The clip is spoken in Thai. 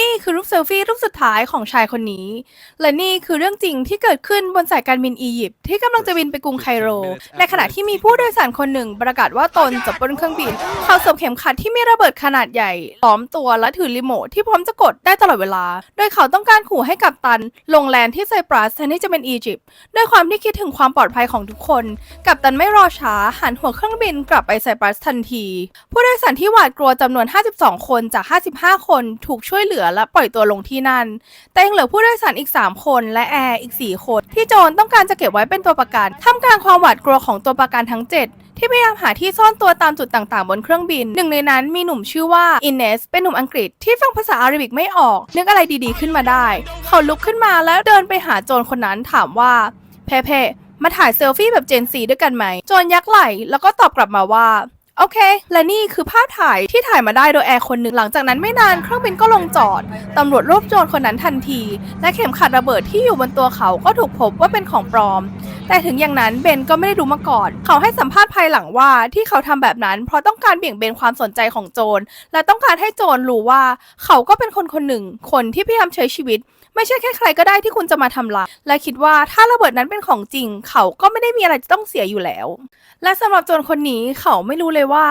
นี่ คือรูปเซลฟี่รูปสุดท้ายของชายคนนี้ และนี่คือเรื่องจริงที่เกิดขึ้นบนสายการบินอียิปต์ที่กำลังจะบินไปกรุงไคโร ในขณะที่มีผู้โดยสารคนหนึ่งประกาศว่าตนจะบนเครื่องบิน เขาสวมเข็มขัดที่มีระเบิดขนาดใหญ่ล้อมตัวและถือรีโมทที่พร้อมจะกดได้ตลอดเวลา โดยเขาต้องการขู่ให้กัปตัน ลงแลนที่ไซปรัสแทนที่จะเป็นอียิปต์ด้วยความที่คิดถึงความปลอดภัยของทุกคน กัปตันไม่รอช้าหันหัวเครื่องบินกลับไปไซปรัสทันที ผู้โดยสารที่หวาดกลัวจำนวน 52 คนจาก 55 คนถูกช่วยเหลือและปล่อยตัวลงที่นั่น แต่ยังเหลือผู้โดยสารอีก 3 คนและแอร์อีก 4 คน ที่โจรต้องการจะเก็บไว้เป็นตัวประกันท่ามกลางความหวาดกลัวของตัวประกันทั้ง 7ที่พยายามหาที่ซ่อนตัวตามจุดต่างๆ บนเครื่องบิน หนึ่งในนั้นมีหนุ่มชื่อว่าอินเนสเป็นหนุ่มอังกฤษที่ฟังภาษาอาหรับิกไม่ออก นึกอะไรดีๆขึ้นมาได้ เขาลุกขึ้นมาแล้วเดินไปหาโจรคนนั้นถามว่า เพเพมาถ่ายเซลฟี่แบบเจนซีด้วยกันไหม โจรยักไหล่แล้วก็ตอบกลับมาว่า โอเค และนี่คือภาพถ่ายที่ถ่ายมาได้โดยแอร์คนหนึ่งหลังจากนั้นไม่นานเครื่องบินก็ลงจอด ตำรวจรวบโจรคนนั้นทันที และเข็มขัดระเบิดที่อยู่บนตัวเขาก็ถูกพบว่าเป็นของปลอม แต่ถึงอย่างนั้นเบนก็ไม่ได้รู้มาก่อน เขาให้สัมภาษณ์ภายหลังว่าที่เขาทำแบบนั้น เพราะต้องการเบี่ยงเบนความสนใจของโจรและต้องการให้โจรรู้ว่า เขาก็เป็นคนคนหนึ่ง คนที่พยายามใช้ชีวิต ไม่ใช่แค่ใครก็ได้ที่คุณจะมาทำลายและคิดว่าถ้าระเบิดนั้นเป็นของจริง เขาก็ไม่ได้มีอะไรจะต้องเสียอยู่แล้ว และสำหรับโจรคนนี้เขาไม่รู้เลยว่า